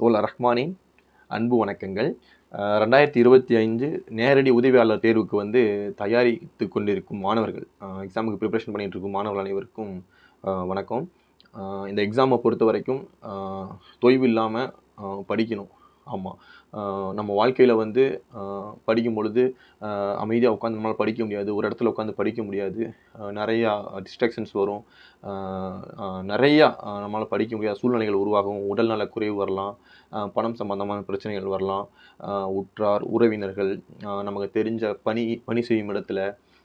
தோல் ரஹ்மானின் அன்பு வணக்கங்கள். ரெண்டாயிரத்தி இருபத்தி ஐந்து நேரடி உதவியாளர் தேர்வுக்கு வந்து தயாரித்து கொண்டிருக்கும் மாணவர்கள் எக்ஸாமுக்கு ப்ரிப்பரேஷன் பண்ணிட்டு இருக்கும் மாணவர்கள் அனைவருக்கும் வணக்கம். இந்த எக்ஸாமை பொறுத்த வரைக்கும் தொய்வு இல்லாமல் படிக்கணும். ஆமாம் நம்ம வாழ்க்கையில் வந்து படிக்கும் பொழுது அமைதியாக உட்காந்து நம்மளால் படிக்க முடியாது. ஒரு இடத்துல உட்காந்து படிக்க முடியாது. நிறையா டிஸ்ட்ராக்ஷன்ஸ் வரும். நிறையா நம்மளால் படிக்க முடியாத சூழ்நிலைகள் உருவாகும். உடல்நல குறைவு வரலாம். பணம் சம்பந்தமான பிரச்சனைகள் வரலாம். உற்றார் உறவினர்கள் நமக்கு தெரிஞ்ச பணி பணி செய்யும் இடத்துல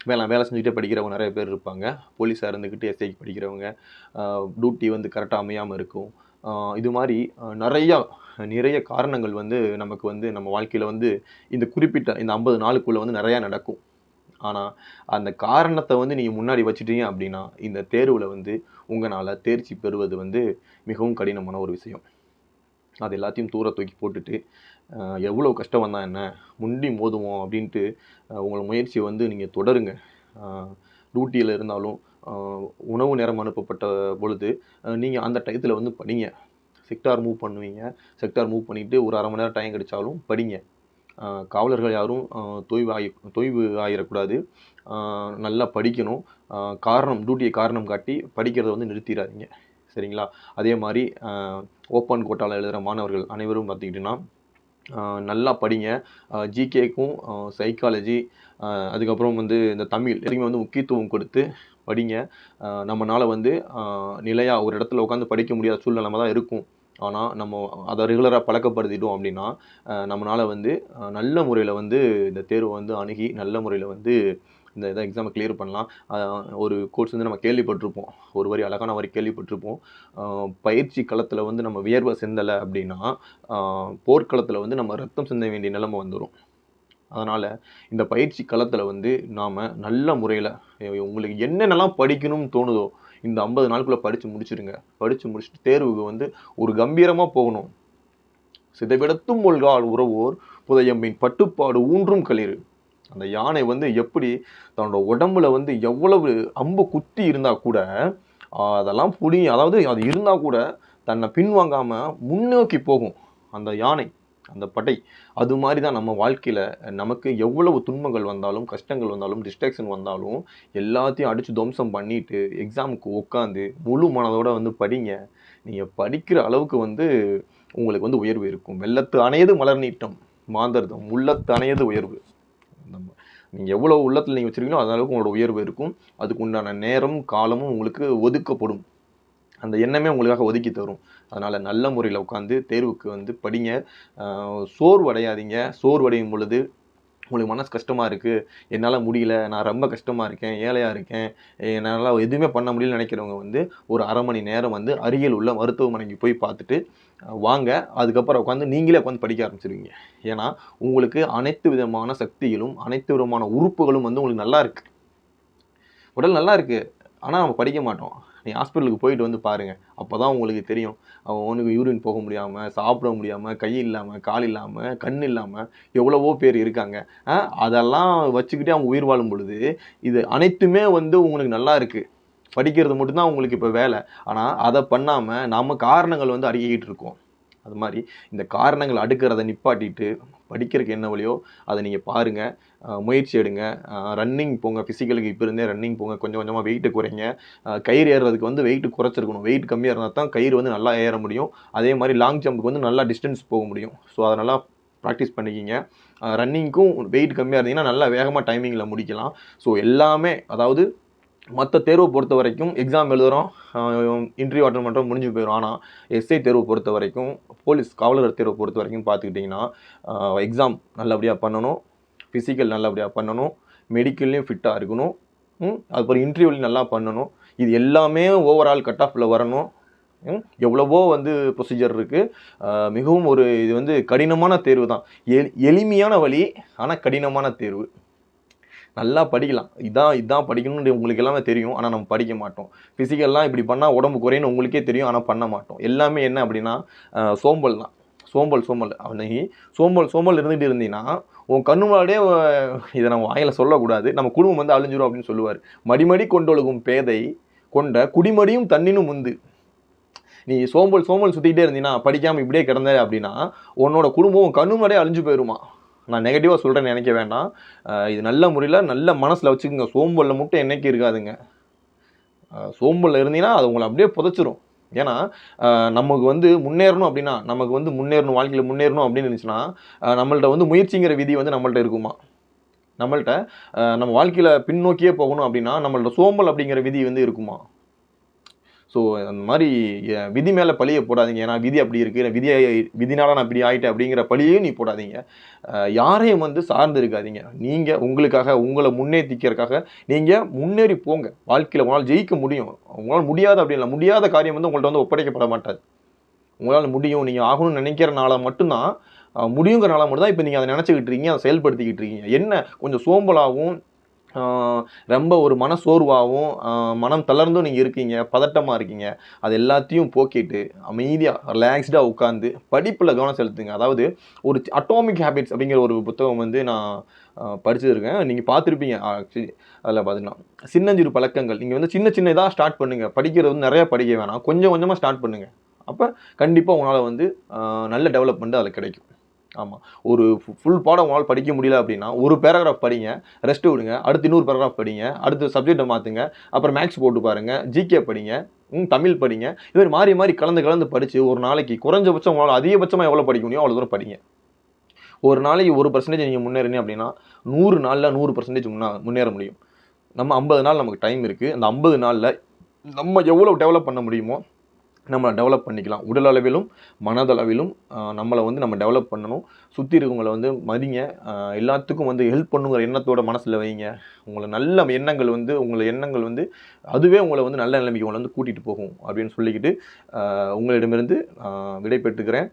வேலை வேலை செஞ்சுக்கிட்டே படிக்கிறவங்க நிறைய பேர் இருப்பாங்க. போலீஸாக இருந்துக்கிட்டு எஸ்ஐக்கு படிக்கிறவங்க. டியூட்டி வந்து கரெக்டாக அமையாமல் இருக்கும். இது மாதிரி நிறையா நிறைய காரணங்கள் வந்து நமக்கு வந்து நம்ம வாழ்க்கையில் வந்து இந்த குறிப்பிட்ட இந்த ஐம்பது நாளுக்குள்ளே வந்து நிறையா நடக்கும். ஆனால் அந்த காரணத்தை வந்து நீங்கள் முன்னாடி வச்சுட்டீங்க அப்படின்னா இந்த தேர்வில் வந்து உங்களால் தேர்ச்சி பெறுவது வந்து மிகவும் கடினமான ஒரு விஷயம். அது எல்லாத்தையும் தூர தூக்கி போட்டுட்டு எவ்வளோ கஷ்டம் வந்தால் என்ன முண்டி மோதுவோம் அப்படின்ட்டு உங்களை முயற்சியை வந்து நீங்கள் தொடருங்க. டூட்டியில் இருந்தாலும் உணவு நேரம் அனுப்பப்பட்ட பொழுது நீங்கள் அந்த டயத்தில் வந்து படிங்க. செக்டார் மூவ் பண்ணுவீங்க. செக்டார் மூவ் பண்ணிவிட்டு ஒரு அரை மணி நேரம் டைம் கிடைச்சாலும் படிங்க. காவலர்கள் யாரும் தொய்வு ஆகி தொய்வு ஆகிடக்கூடாது நல்லா படிக்கணும். காரணம் டியூட்டியை காரணம் காட்டி படிக்கிறத வந்து நிறுத்திடாதீங்க. சரிங்களா? அதே மாதிரி ஓப்பன் கோட்டாவில் எழுதுகிற மாணவர்கள் அனைவரும் பார்த்துக்கிட்டிங்கன்னா நல்லா படிங்க. ஜிகேக்கும் சைக்காலஜி அதுக்கப்புறம் வந்து இந்த தமிழ் எதுக்குமே வந்து முக்கியத்துவம் கொடுத்து படிங்க. நம்மளால் வந்து நிலையாக ஒரு இடத்துல உட்காந்து படிக்க முடியாத சூழ்நிலை தான் இருக்கும். ஆனால் நம்ம அதை ரெகுலராக பழக்கப்படுத்திட்டோம் அப்படின்னா நம்மளால் வந்து நல்ல முறையில் வந்து இந்த தேர்வை வந்து அணுகி நல்ல முறையில் வந்து இந்த இதை எக்ஸாமை கிளியர் பண்ணலாம். ஒரு கோர்ஸ் வந்து நம்ம கேள்விப்பட்டிருப்போம். ஒரு வரி அழகான வரி கேள்விப்பட்டிருப்போம். பயிற்சி களத்தில் வந்து நம்ம வியர்வை சிந்தலை அப்படின்னா போர்க்களத்தில் வந்து நம்ம ரத்தம் சிந்த வேண்டிய நிலைமை வந்துடும் அதனால் இந்த பயிற்சி களத்தில் வந்து நாம் நல்ல முறையில் உங்களுக்கு என்னென்னலாம் படிக்கணும்னு தோணுதோ இந்த ஐம்பது நாளுக்குள்ளே படித்து முடிச்சுருங்க. படித்து முடிச்சுட்டு தேர்வுக்கு வந்து ஒரு கம்பீரமாக போகணும். சிதைவிடத்தும் ஒல்கால் உறவோர் புதையம்பின் பட்டுப்பாடு ஊன்றும் களிறு. அந்த யானை வந்து எப்படி தன்னோட உடம்புல வந்து எவ்வளவு அம்பு குத்தி இருந்தால் கூட அதெல்லாம் புடி அதாவது அது இருந்தால் கூட தன்னை பின்வாங்காமல் முன்னோக்கி போகும் அந்த யானை அந்த படை. அது மாதிரி தான் நம்ம வாழ்க்கையில் நமக்கு எவ்வளவு துன்பங்கள் வந்தாலும் கஷ்டங்கள் வந்தாலும் டிஸ்ட்ராக்ஷன் வந்தாலும் எல்லாத்தையும் அடித்து துவம்சம் பண்ணிட்டு எக்ஸாமுக்கு உட்காந்து முழு மனதோடு வந்து படிங்க. நீங்கள் படிக்கிற அளவுக்கு வந்து உங்களுக்கு வந்து உயர்வு இருக்கும். வெள்ளத்து அணையது மலர் நீட்டம் மாந்தர்தம் உள்ளத்து அணையது உயர்வு. நம்ம நீங்கள் எவ்வளோ உள்ளத்தில் நீங்கள் வச்சுருக்கீங்களோ அந்த அளவுக்கு உங்களோட உயர்வு இருக்கும். அதுக்கு உண்டான நேரம் காலமும் உங்களுக்கு ஒதுக்கப்படும். அந்த எண்ணமே உங்களுக்காக ஒதுக்கி தரும். அதனால் நல்ல முறையில் உட்காந்து தேர்வுக்கு வந்து படிங்க. ஆஹ் சோர்வடையாதீங்க. சோர்வடையும் பொழுது உங்களுக்கு மனசு கஷ்டமாக இருக்குது என்னால் முடியல. நான் ரொம்ப கஷ்டமாக இருக்கேன். ஏழையாக இருக்கேன். என்னால் எதுவுமே பண்ண முடியலன்னு நினைக்கிறவங்க வந்து ஒரு அரை மணி நேரம் வந்து அருகில் உள்ள மருத்துவமனைக்கு போய் பார்த்துட்டு வாங்க. அதுக்கப்புறம் உட்காந்து நீங்களே உட்காந்து படிக்க ஆரம்பிச்சிருவீங்க. ஏன்னா உங்களுக்கு அனைத்து விதமான சக்திகளும் அனைத்து விதமான உறுப்புகளும் வந்து உங்களுக்கு நல்லா இருக்குது உடல் நல்லா இருக்குது ஆனால் நம்ம படிக்க மாட்டோம். நீ ஹாஸ்பிட்டலுக்கு போயிட்டு வந்து பாருங்கள் அப்போ தான் உங்களுக்கு தெரியும். அவனுக்கு யூரின் போக முடியாமல் சாப்பிட முடியாமல் கை இல்லாமல் கால் இல்லாமல் கண் இல்லாமல் எவ்வளவோ பேர் இருக்காங்க. அதெல்லாம் வச்சுக்கிட்டே அவங்க உயிர் வாழும் பொழுது இது அனைத்துமே வந்து உங்களுக்கு நல்லா இருக்குது படிக்கிறது மட்டும்தான் உங்களுக்கு இப்போ வேலை. ஆனால் அதை பண்ணாமல் நாம் காரணங்கள் வந்து அடுக்கிக்கிட்டு இருக்கோம். அது மாதிரி இந்த காரணங்கள் அடுக்கிறத நிப்பாட்டிட்டு படிக்கிறதுக்கு என்ன வழியோ அதை நீங்கள் பாருங்கள் முயற்சி எடுங்க. ரன்னிங் போங்க. ஃபிசிக்கலுக்கு இப்போ இருந்தே ரன்னிங் போங்க. கொஞ்சம் கொஞ்சமாக வெயிட்டு குறைங்க. கயிறு ஏறுறதுக்கு வந்து வெயிட் குறைச்சிருக்கணும். வெயிட் கம்மியாக இருந்தால் தான் கயிறு வந்து நல்லா ஏற முடியும். அதே மாதிரி லாங் ஜம்புக்கு வந்து நல்லா டிஸ்டன்ஸ் போக முடியும். ஸோ அதை நல்லா ப்ராக்டிஸ் பண்ணிக்கிங்க ரன்னிங்க்கும் வெயிட் கம்மியாக இருந்தீங்கன்னா நல்லா வேகமாக டைமிங்கில் முடிக்கலாம். ஸோ எல்லாமே அதாவது மற்ற தேர்வை பொறுத்த வரைக்கும் எக்ஸாம் எழுதுகிறோம் இன்டர்வியூ அட்டன் பண்ணுறோம் முடிஞ்சு போயிடும் ஆனால் எஸ்ஐ தேர்வை பொறுத்த வரைக்கும் போலீஸ் காவலர் தேர்வை பொறுத்த வரைக்கும் பார்த்துக்கிட்டிங்கன்னா எக்ஸாம் நல்லபடியாக பண்ணணும். ஃபிசிக்கல் நல்லபடியாக பண்ணணும். மெடிக்கல்லையும் ஃபிட்டாக இருக்கணும். அதுக்கப்புறம் இன்டர்வியூலையும் நல்லா பண்ணணும். இது எல்லாமே ஓவரால் கட் ஆஃபில் வரணும். எவ்வளவோ வந்து ப்ரொசீஜர் இருக்குது மிகவும் ஒரு இது வந்து கடினமான தேர்வு தான். எ எளிமையான வழி ஆனால் கடினமான தேர்வு. நல்லா படிக்கலாம். இதான் இதான் படிக்கணும்னு உங்களுக்கு எல்லாமே தெரியும். ஆனால் நம்ம படிக்க மாட்டோம். ஃபிசிக்கல்லாம் இப்படி பண்ணால் உடம்பு குறையுன்னு உங்களுக்கே தெரியும். ஆனால் பண்ண மாட்டோம். எல்லாமே என்ன அப்படின்னா சோம்பல் தான். சோம்பல் சோம்பல். அன்னைக்கு சோம்பல் சோம்பல் இருந்துகிட்டு இருந்தீங்கன்னா உன் கண்ணு முன்னாடியே இதை நம்ம வாயில் சொல்லக்கூடாது. நம்ம குடும்பம் வந்து அழிஞ்சிரும் அப்படின்னு சொல்லுவார். மடிமடி கொண்டொழுகும் பேதை கொண்ட குடிமடியும் தண்ணினும் முந்து நீ சோம்பல் சோம்பல் சுற்றிக்கிட்டே இருந்தீங்கன்னா படிக்காமல் இப்படியே கிடந்த அப்படின்னா உன்னோட குடும்பம் கண்ணு முன்னாடியே அழிஞ்சு போயிருமா? நான் நெகட்டிவாக சொல்கிறேன்னு நினைக்க வேண்டாம். இது நல்ல முறையில் நல்ல மனசில் வச்சுக்கோங்க. சோம்பலில் மட்டும் என்னைக்கு இருக்காதுங்க. சோம்பலில் இருந்தீங்கன்னா அது உங்களை அப்படியே புதைச்சிரும். ஏன்னா நமக்கு வந்து முன்னேறணும் அப்படின்னா நமக்கு வந்து முன்னேறணும் வாழ்க்கையில் முன்னேறணும் அப்படின்னு இருந்துச்சுன்னா நம்மள்கிட்ட நம்மள்ட்ட வந்து முயற்சிங்கிற விதி வந்து நம்மள்ட்ட இருக்குமா? நம்மள்ட்ட நம்ம வாழ்க்கையில் பின்னோக்கியே போகணும் அப்படின்னா நம்மள்ட்ட சோம்பல் அப்படிங்கிற விதி வந்து இருக்குமா? ஸோ அந்த மாதிரி விதி மேலே பழியை போடாதீங்க. ஏன்னா விதி அப்படி இருக்குது விதியை விதினால நான் இப்படி ஆகிட்டேன் அப்படிங்கிற பழியையும் நீ போடாதீங்க. யாரையும் வந்து சார்ந்து இருக்காதீங்க. நீங்கள் உங்களுக்காக உங்களை முன்னேற்றிக்கிறதுக்காக நீங்கள் முன்னேறி போங்க. வாழ்க்கையில் உங்களால் ஜெயிக்க முடியும். உங்களால் முடியாது அப்படி இல்லை. முடியாத காரியம் வந்து உங்கள்கிட்ட வந்து ஒப்படைக்கப்பட மாட்டாது. உங்களால் முடியும். நீங்கள் ஆகணும்னு நினைக்கிறனால மட்டும்தான் முடியுங்கிறனால மட்டும்தான் இப்போ நீங்கள் அதை நினச்சிக்கிட்டு இருக்கீங்க அதை செயல்படுத்திக்கிட்டு இருக்கீங்க. என்ன? கொஞ்சம் சோம்பலாகவும் ரொம்ப ஒரு மன சோர்வாகவும் மனம் தளர்ந்தும் நீங்கள் இருக்கீங்க பதட்டமாக இருக்கீங்க. அது எல்லாத்தையும் போக்கிட்டு அமைதியாக ரிலாக்ஸ்டாக உட்காந்து படிப்பில் கவனம் செலுத்துங்க. அதாவது ஒரு அட்டாமிக் ஹேபிட்ஸ் அப்படிங்கிற ஒரு புத்தகம் வந்து நான் படிச்சிருக்கேன். நீங்கள் பார்த்துருப்பீங்க. ஆக்சுவலி அதில் பார்த்தீங்கன்னா சின்னஞ்சிறு பழக்கங்கள். நீங்கள் வந்து சின்ன சின்ன இதாக ஸ்டார்ட் பண்ணுங்கள் படிக்கிறது வந்து நிறையா படிக்க வேணாம். கொஞ்சம் கொஞ்சமாக ஸ்டார்ட் பண்ணுங்கள் அப்போ கண்டிப்பாக உங்களால் வந்து நல்ல டெவலப்மெண்ட் அதில் கிடைக்கும். ஆமாம் ஒரு ஃபுல் பாடம் உங்களால் படிக்க முடியல அப்படின்னா ஒரு பேராகிராஃப் படிங்க ரெஸ்ட் விடுங்க அடுத்து இன்னொரு பேராகிராஃப் படிங்க அடுத்து சப்ஜெக்டை மாற்றுங்க அப்புறம் மேக்ஸ் போட்டு பாருங்கள் ஜிகே படிங்க ம் தமிழ் படிங்க இது மாதிரி மாறி மாறி கலந்து கலந்து படித்து ஒரு நாளைக்கு குறைஞ்சபட்சம் உங்களால் அதிகபட்சமாக எவ்வளோ படிக்க முடியும் அவ்வளோ தூரம் படிங்க. ஒரு நாளைக்கு ஒரு பர்சன்டேஜ் நீங்கள் முன்னேறினீங்க அப்படின்னா நூறு நாளில் நூறு பர்சன்டேஜ் முன்னா முன்னேற முடியும். நம்ம ஐம்பது நாள் நமக்கு டைம் இருக்குது அந்த ஐம்பது நாளில் நம்ம எவ்வளோ டெவலப் பண்ண முடியுமோ நம்மளை டெவலப் பண்ணிக்கலாம். உடல் அளவிலும் மனதளவிலும் நம்மளை வந்து நம்ம டெவலப் பண்ணணும். சுற்றி இருக்கவங்களை வந்து மதிங்க. எல்லாத்துக்கும் வந்து ஹெல்ப் பண்ணுங்கிற எண்ணத்தோட மனசில் வைங்க. உங்களை நல்ல எண்ணங்கள் வந்து உங்களை எண்ணங்கள் வந்து அதுவே உங்களை வந்து நல்ல நிலைமைக்கு உங்களை வந்து கூட்டிகிட்டு போகும் அப்படின்னு சொல்லிக்கிட்டு உங்களிடமிருந்து விடை பெற்றுக்கிறேன்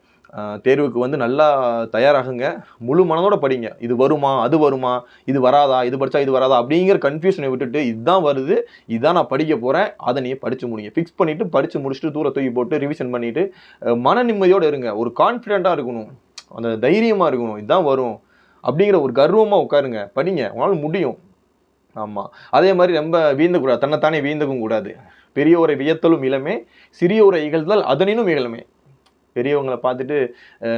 தேர்வுக்கு வந்து நல்லா தயாராகுங்க. முழு மனதோட படிங்க. இது வருமா அது வருமா இது வராதா இது படித்தா இது வராதா அப்படிங்கிற கன்ஃபியூஷனை விட்டுட்டு இதுதான் வருது இதுதான் நான் படிக்க போகிறேன் அதை நீங்கள் படித்து முடிங்க. ஃபிக்ஸ் பண்ணிவிட்டு படித்து முடிச்சுட்டு தூர தூக்கி போட்டு ரிவிஷன் பண்ணிவிட்டு மன நிம்மதியோடு இருங்க. ஒரு கான்ஃபிடெண்ட்டாக இருக்கணும். அந்த தைரியமாக இருக்கணும். இதுதான் வரும். அப்படிங்கிற ஒரு கர்வமாக உட்காருங்க. படிங்க. உங்களால் முடியும். ஆமாம் அதே மாதிரி ரொம்ப வீழ்ந்தக்கூடாது தன்னைத்தானே வீந்தவும் கூடாது. பெரியோரை வியத்தலும் இளமே சிறியோரை இகழ்ந்தால் அதனினும் இகழமே. பெரியவங்களை பார்த்துட்டு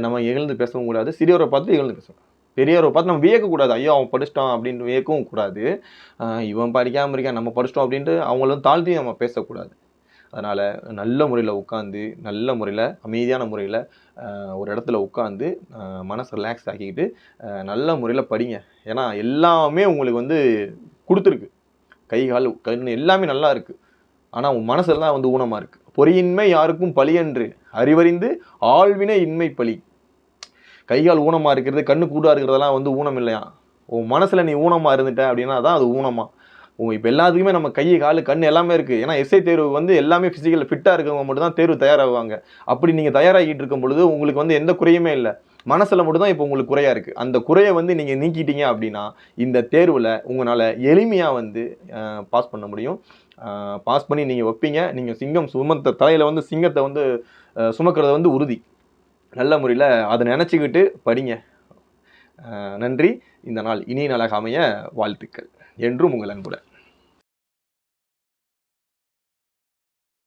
நம்ம எழுந்து பேசவும் கூடாது சிறியவரை பார்த்து எழுந்து பேசணும். பெரியவரை பார்த்து நம்ம வியக்கக்கூடாது ஐயோ அவன் படிச்சிட்டான் அப்படின்னு வியக்கவும் கூடாது. இவன் படிக்காமல் இருக்கான் நம்ம படிச்சிட்டோம் அப்படின்ட்டு அவங்கள வந்து தாழ்த்தி நம்ம பேசக்கூடாது. அதனால் நல்ல முறையில் உட்காந்து நல்ல முறையில் அமைதியான முறையில் ஒரு இடத்துல உட்காந்து மனசை ரிலாக்ஸ் ஆக்கிக்கிட்டு நல்ல முறையில் படிங்க. ஏன்னா எல்லாமே உங்களுக்கு வந்து கொடுத்துருக்கு. கை கால் கண் எல்லாமே நல்லா இருக்குது ஆனால் உன் மனசெல்லாம் வந்து ஊனமாக இருக்குது பொறியின்மை யாருக்கும் பழியன்று அறிவறிந்து ஆழ்வினை இன்மை பழி. கைகால் ஊனமாக இருக்கிறது கண்ணு கூடாக இருக்கிறதெல்லாம் வந்து ஊனம் இல்லையா? உன் மனசில் நீ ஊனமாக இருந்துட்ட அப்படின்னா தான் அது ஊனமாக உங்க இப்போ எல்லாத்துக்குமே நம்ம கை கால் கண் எல்லாமே இருக்குது ஏன்னா எஸ்ஐ தேர்வு வந்து எல்லாமே ஃபிசிக்கல் ஃபிட்டாக இருக்கவங்க மட்டும் தான் தேர்வு தயாராகுவாங்க. அப்படி நீங்கள் தயாராகிட்டு இருக்கும் பொழுது உங்களுக்கு வந்து எந்த குறையுமே இல்லை. மனசில் மட்டும் தான் இப்போ உங்களுக்கு குறையாக இருக்குது அந்த குறையை வந்து நீங்கள் நீக்கிட்டீங்க அப்படின்னா இந்த தேர்வில் உங்களால் எளிமையாக வந்து பாஸ் பண்ண முடியும். பாஸ் பண்ணி நீங்கள் வைப்பீங்க. நீங்கள் சிங்கம் சுமத்த தலையில் வந்து சிங்கத்தை வந்து அஹ், சுமக்கிறது வந்து உறுதி. நல்ல முறையில் அதை நினச்சிக்கிட்டு படிங்க. நன்றி. இந்த நாள் இனிய நாளாக அமைய வாழ்த்துக்கள். என்றும் உங்கள் அன்புடன்.